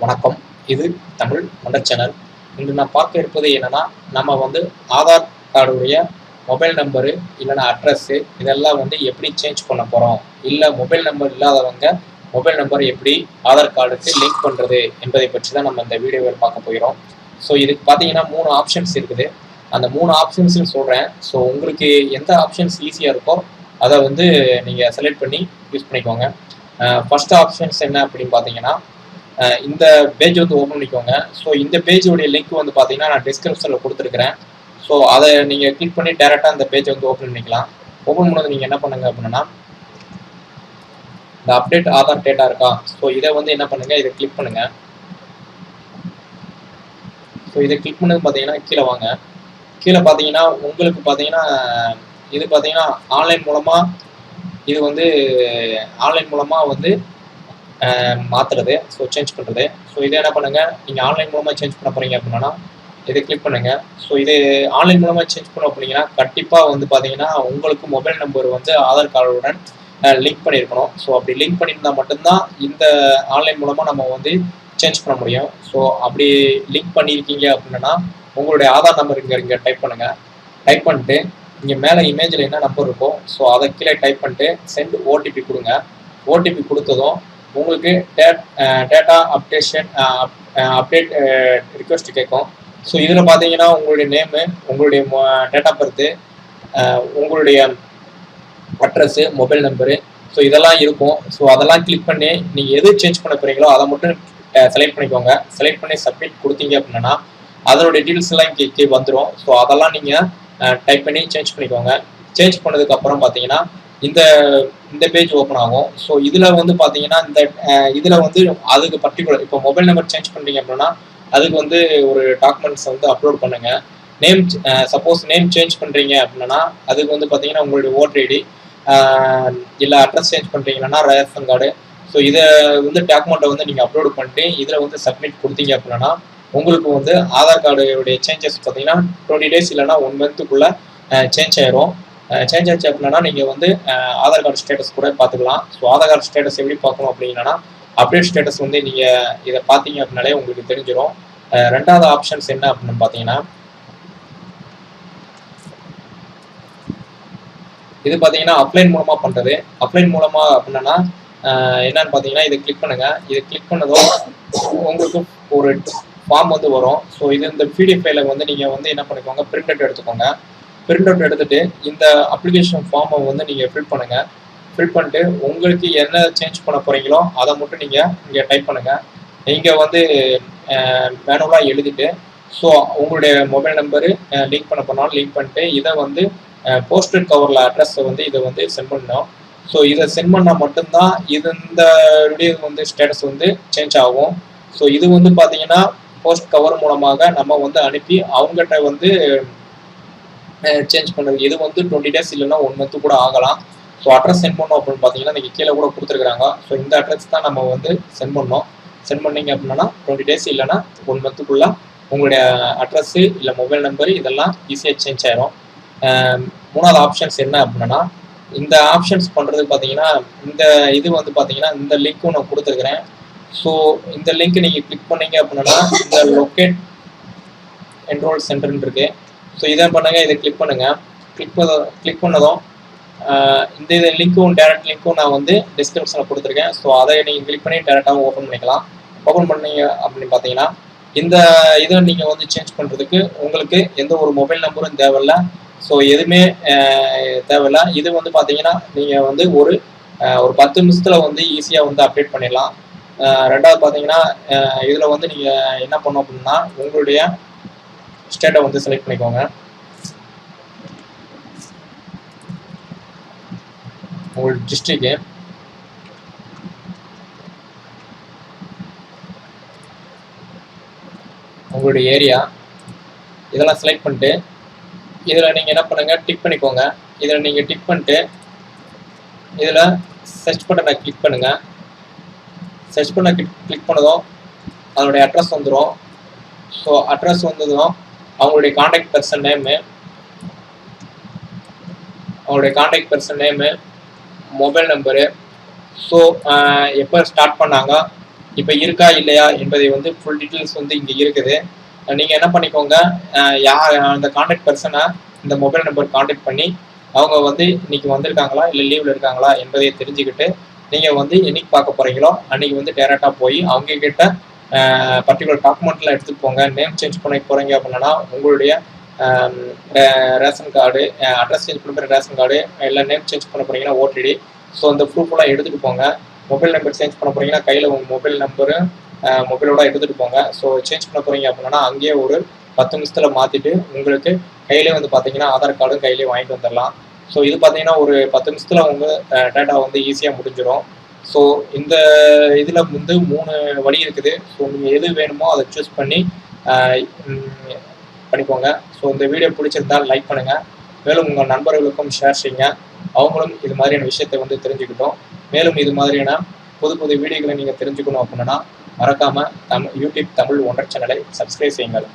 வணக்கம். இது தமிழ் மண்டல் சேனல். இன்று நான் பார்க்க இருப்பது என்னன்னா நம்ம வந்து ஆதார் கார்டுடைய மொபைல் நம்பரு இல்லைன்னா அட்ரஸ்ஸு இதெல்லாம் வந்து எப்படி சேஞ்ச் பண்ண போகிறோம் இல்லை மொபைல் நம்பர் இல்லாதவங்க மொபைல் நம்பர் எப்படி ஆதார் கார்டுக்கு லிங்க் பண்ணுறது என்பதை பற்றி தான் நம்ம இந்த வீடியோவில் பார்க்க போகிறோம். ஸோ இதுக்கு பார்த்தீங்கன்னா மூணு ஆப்ஷன்ஸ் இருக்குது. அந்த மூணு ஆப்ஷன்ஸும் சொல்கிறேன் ஸோ உங்களுக்கு எந்த ஆப்ஷன்ஸ் ஈஸியாக இருக்கோ அதை வந்து நீங்கள் செலக்ட் பண்ணி யூஸ் பண்ணிக்கோங்க. ஃபஸ்ட் ஆப்ஷன்ஸ் என்ன அப்படின்னு பார்த்தீங்கன்னா இந்த பேஜ் வந்து ஓப்பன் பண்ணிக்கோங்க. ஸோ இந்த பேஜோடைய லிங்க் வந்து பார்த்தீங்கன்னா நான் டிஸ்கிரிப்ஷனில் கொடுத்துருக்கிறேன். ஸோ அதை நீங்கள் கிளிக் பண்ணி டேரெக்டாக அந்த பேஜை வந்து ஓப்பன் பண்ணிக்கலாம். ஓப்பன் பண்ணது நீங்கள் என்ன பண்ணுங்க அப்படின்னா இந்த அப்டேட் ஆதார் டேட்டா இருக்கா? ஸோ இதை வந்து என்ன பண்ணுங்க? இதை கிளிக் பண்ணுங்க. ஸோ இதை கிளிக் பண்ணது பார்த்தீங்கன்னா கீழே வாங்க. கீழே பார்த்தீங்கன்னா உங்களுக்கு பார்த்தீங்கன்னா இது பார்த்தீங்கன்னா ஆன்லைன் மூலமாக இது வந்து ஆன்லைன் மூலமாக வந்து மாற்றுறது ஸோ சேஞ்ச் பண்ணுறது ஸோ இதை என்ன பண்ணுங்கள் நீங்கள் ஆன்லைன் மூலமாக சேஞ்ச் பண்ண போகிறீங்க அப்படின்னா இதை கிளிக் பண்ணுங்கள் ஸோ இது ஆன்லைன் மூலமாக சேஞ்ச் பண்ண அப்படிங்கன்னா கண்டிப்பாக வந்து பார்த்தீங்கன்னா உங்களுக்கு மொபைல் நம்பர் வந்து ஆதார் கார்டுடன் லிங்க் பண்ணியிருக்கணும். ஸோ அப்படி லிங்க் பண்ணியிருந்தால் மட்டும்தான் இந்த ஆன்லைன் மூலமாக நம்ம வந்து சேஞ்ச் பண்ண முடியும். ஸோ அப்படி லிங்க் பண்ணியிருக்கீங்க அப்படின்னா உங்களுடைய ஆதார் நம்பர் இங்கே இங்கே டைப் பண்ணுங்கள் டைப் பண்ணிட்டு இங்கே மேலே இமேஜில் என்ன நம்பர் இருக்கோ ஸோ அதை கீழே டைப் பண்ணிட்டு சென்ட் ஓடிபி கொடுங்க. ஓடிபி கொடுத்ததும் உங்களுக்கு டேட்டா அப்டேஷன் அப்டேட் ரிக்வெஸ்ட் கேட்கும் ஸோ இதில் பார்த்தீங்கன்னா உங்களுடைய நேமு உங்களுடைய டேட் ஆஃப் பர்த்து உங்களுடைய அட்ரஸ்ஸு மொபைல் நம்பரு ஸோ இதெல்லாம் இருக்கும். ஸோ அதெல்லாம் கிளிக் பண்ணி நீங்கள் எது சேஞ்ச் பண்ண போகிறீங்களோ அதை மட்டும் செலக்ட் பண்ணிக்கோங்க. செலக்ட் பண்ணி சப்மிட் கொடுத்தீங்க அப்படின்னா அதனுடைய டீட்டெயில்ஸ் எல்லாம் இங்கே வந்துடும் ஸோ அதெல்லாம் நீங்கள் டைப் பண்ணி சேஞ்ச் பண்ணிக்கோங்க. சேஞ்ச் பண்ணதுக்கப்புறம் பார்த்தீங்கன்னா இந்த இந்த பேஜ் ஓப்பன் ஆகும். ஸோ இதில் வந்து பார்த்தீங்கன்னா இந்த இதில் வந்து அதுக்கு பர்டிகுலர் இப்போ மொபைல் நம்பர் சேஞ்ச் பண்ணுறீங்க அப்படின்னா அதுக்கு வந்து ஒரு டாக்குமெண்ட்ஸ் வந்து அப்லோட் பண்ணுங்க. நேம் சப்போஸ் நேம் சேஞ்ச் பண்ணுறீங்க அப்படின்னா அதுக்கு வந்து பார்த்தீங்கன்னா உங்களுடைய ஓட்டர் ஐடி இல்லை அட்ரஸ் சேஞ்ச் பண்ணுறீங்கன்னா ரேஷன் கார்டு ஸோ இதை வந்து டாக்குமெண்ட்டை வந்து நீங்கள் அப்லோட் பண்ணிட்டு இதில் வந்து சப்மிட் கொடுத்தீங்க அப்படின்னா உங்களுக்கு வந்து ஆதார் கார்டுடைய சேஞ்சஸ் பார்த்தீங்கன்னா டுவெண்ட்டி டேஸ் இல்லைன்னா ஒன் மந்த்துக்குள்ளே சேஞ்ச் ஆயிரும். சேஞ்ச் ஆச்சு அப்படின்னா நீங்கள் வந்து ஆதார் கார்டு ஸ்டேட்டஸ் கூட பார்த்துக்கலாம். ஸோ ஆதார் கார்டு ஸ்டேட்டஸ் எப்படி பார்க்கணும் அப்படின்னா அப்டேட் ஸ்டேட்டஸ் வந்து நீங்கள் இதை பார்த்தீங்க அப்படின்னாலே உங்களுக்கு தெரிஞ்சிடும் ரெண்டாவது ஆப்ஷன்ஸ் என்ன அப்படின்னு பார்த்தீங்கன்னா இது பார்த்தீங்கன்னா அப்ளைன் மூலமாக பண்ணுறது அப்ளைன் மூலமாக அப்படின்னா என்னன்னு பார்த்தீங்கன்னா இதை கிளிக் பண்ணுங்க. இதை கிளிக் பண்ணதும் உங்களுக்கு ஒரு ஃபார்ம் வந்து வரும். ஸோ இது இந்த பிடிஎஃப் ஃபைல வந்து நீங்கள் வந்து என்ன பண்ணிக்கோங்க பிரிண்ட் அவுட் எடுத்துக்கோங்க. பிரிண்ட் அவுட் எடுத்துட்டு இந்த அப்ளிகேஷன் ஃபார்மை வந்து நீங்கள் ஃபில் பண்ணுங்க. ஃபில் பண்ணிட்டு உங்களுக்கு என்ன சேஞ்ச் பண்ண போறீங்களோ அதை மட்டும் நீங்கள் இங்கே டைப் பண்ணுங்க. நீங்கள் வந்து மேனுவலாக எழுதிட்டு ஸோ உங்களுடைய மொபைல் நம்பரு லிங்க் பண்ண போனாலும் லிங்க் பண்ணிட்டு இதை வந்து போஸ்டட் கவரில் அட்ரஸை வந்து இதை வந்து சென்ட் பண்ணணும். ஸோ இதை சென்ட் பண்ணால் மட்டும்தான் இது இந்த வீடியோ வந்து ஸ்டேட்டஸ் வந்து சேஞ்ச் ஆகும். ஸோ இது வந்து பார்த்தீங்கன்னா போஸ்ட் கவர் மூலமாக நம்ம வந்து அனுப்பி அவங்ககிட்ட வந்து சேஞ்ச் பண்ணுறது இது வந்து டுவெண்ட்டி டேஸ் இல்லைன்னா ஒன் மந்த்து கூட ஆகலாம். ஸோ அட்ரஸ் சென்ட் பண்ணோம் அப்படின்னு பார்த்தீங்கன்னா நீங்கள் கீழே கூட கொடுத்துருக்காங்க ஸோ இந்த அட்ரஸ் தான் நம்ம வந்து சென்ட் பண்ணோம். சென்ட் பண்ணீங்க அப்படின்னா டுவெண்ட்டி டேஸ் இல்லைன்னா ஒன் மந்த்துக்குள்ளே உங்களுடைய அட்ரஸ்ஸு இல்லை மொபைல் நம்பரு இதெல்லாம் ஈஸியாக சேஞ்ச் ஆயிரும். மூணாவது ஆப்ஷன்ஸ் என்ன அப்படின்னா இந்த ஆப்ஷன்ஸ் பண்ணுறது பார்த்தீங்கன்னா இந்த இது வந்து பார்த்தீங்கன்னா இந்த லிங்க்கும் நான் கொடுத்துருக்குறேன். ஸோ இந்த லிங்க் நீங்கள் கிளிக் பண்ணீங்க அப்படின்னா இந்த லொக்கேட் என்ரோல் சென்டர்ன்னு இருக்கு. ஸோ இதை பண்ணுங்கள் இதை கிளிக் பண்ணுங்கள் கிளிக் பண்ண கிளிக் பண்ணதும் இந்த இது லிங்க்கும் டேரக்ட் லிங்க்கும் நான் வந்து டிஸ்கிரிப்ஷனில் கொடுத்துருக்கேன். ஸோ அதை நீங்கள் கிளிக் பண்ணி டேரெக்டாகவும் ஓப்பன் பண்ணிக்கலாம். ஓப்பன் பண்ணீங்க அப்படின்னு பார்த்தீங்கன்னா இந்த இதை நீங்கள் வந்து சேஞ்ச் பண்ணுறதுக்கு உங்களுக்கு எந்த ஒரு மொபைல் நம்பரும் தேவையில்ல. ஸோ எதுவுமே தேவையில்ல. இது வந்து பார்த்தீங்கன்னா நீங்கள் வந்து ஒரு ஒரு பத்து நிமிஷத்தில் வந்து ஈஸியாக வந்து அப்டேட் பண்ணிடலாம். ரெண்டாவது பார்த்தீங்கன்னா இதில் வந்து நீங்கள் என்ன பண்ணோம் அப்படின்னா உங்களுடைய ஸ்டேட்டை வந்து செலக்ட் பண்ணிக்கோங்க. உங்கள் டிஸ்ட்ரிக்கு உங்களுடைய ஏரியா இதெல்லாம் செலக்ட் பண்ணிட்டு இதில் நீங்கள் என்ன பண்ணுங்கள் டிக் பண்ணிக்கோங்க. இதில் நீங்கள் டிக் பண்ணிட்டு இதில் சர்ச் பட்டனை கிளிக் பண்ணுங்கள் சர்ச் பண்ண கிளிக் கிளிக் பண்ணதும் அதனுடைய அட்ரஸ் வந்துடும் ஸோ அட்ரஸ் வந்ததும் அவங்களுடைய காண்டாக்ட் பர்சன் நேமு அவங்களுடைய contact person name mobile number so எப்போ ஸ்டார்ட் பண்ணாங்க இப்போ இருக்கா இல்லையா என்பதை வந்து ஃபுல் டீட்டெயில்ஸ் வந்து இங்கே இருக்குது. நீங்கள் என்ன பண்ணிக்கோங்க யார் அந்த காண்டாக்ட் பர்சனை இந்த மொபைல் நம்பர் காண்டாக்ட் பண்ணி அவங்க வந்து இன்னைக்கு வந்திருக்காங்களா இல்லை லீவில் இருக்காங்களா என்பதை தெரிஞ்சுக்கிட்டு நீங்கள் வந்து என்னைக்கு பார்க்க போகிறீங்களோ அன்றைக்கி வந்து டேரெக்டாக போய் அவங்க கிட்ட பர்டிகுலர் டாக்குமெண்ட்லாம் எடுத்துகிட்டு போங்க. நேம் சேஞ்ச் பண்ண போகிறீங்க அப்படின்னா உங்களுடைய ரேஷன் கார்டு அட்ரஸ் சேஞ்ச் பண்ண போகிற ரேஷன் கார்டு இல்லை நேம் சேஞ்ச் பண்ண போகிறீங்கன்னா ஓடிடி ஸோ அந்த ப்ரூஃப்லாம் எடுத்துகிட்டு போங்க. மொபைல் நம்பர் சேஞ்ச் பண்ண போகிறீங்கன்னா கையில் உங்கள் மொபைல் நம்பரு மொபைலோட எடுத்துகிட்டு போங்க. ஸோ சேஞ்ச் பண்ண போகிறீங்க அப்படின்னா அங்கேயே ஒரு பத்து நிமிஷத்தில் மாற்றிட்டு உங்களுக்கு கையிலே வந்து பார்த்தீங்கன்னா ஆதார் கார்டும் கையிலே வாங்கிட்டு வந்துடலாம். ஸோ இது பார்த்தீங்கன்னா ஒரு பத்து நிமிஷத்தில் உங்கள் டேட்டா வந்து ஈஸியாக முடிஞ்சிடும் ஸோ இந்த இதில் வந்து மூணு வழி இருக்குது. ஸோ நீங்கள் எது வேணுமோ அதை சூஸ் பண்ணி பண்ணிக்கோங்க ஸோ இந்த வீடியோ பிடிச்சிருந்தால் லைக் பண்ணுங்கள் மேலும் உங்கள் நண்பர்களுக்கும் ஷேர் செய்யுங்க. அவங்களும் இது மாதிரியான விஷயத்தை வந்து தெரிஞ்சுக்கிட்டோம். மேலும் இது மாதிரியான புது புது வீடியோக்களை நீங்கள் தெரிஞ்சுக்கணும் அப்படின்னா மறக்காமல் தமிழ் யூடியூப் தமிழ் ஒன்றரை சேனலை சப்ஸ்கிரைப் செய்யுங்கள்.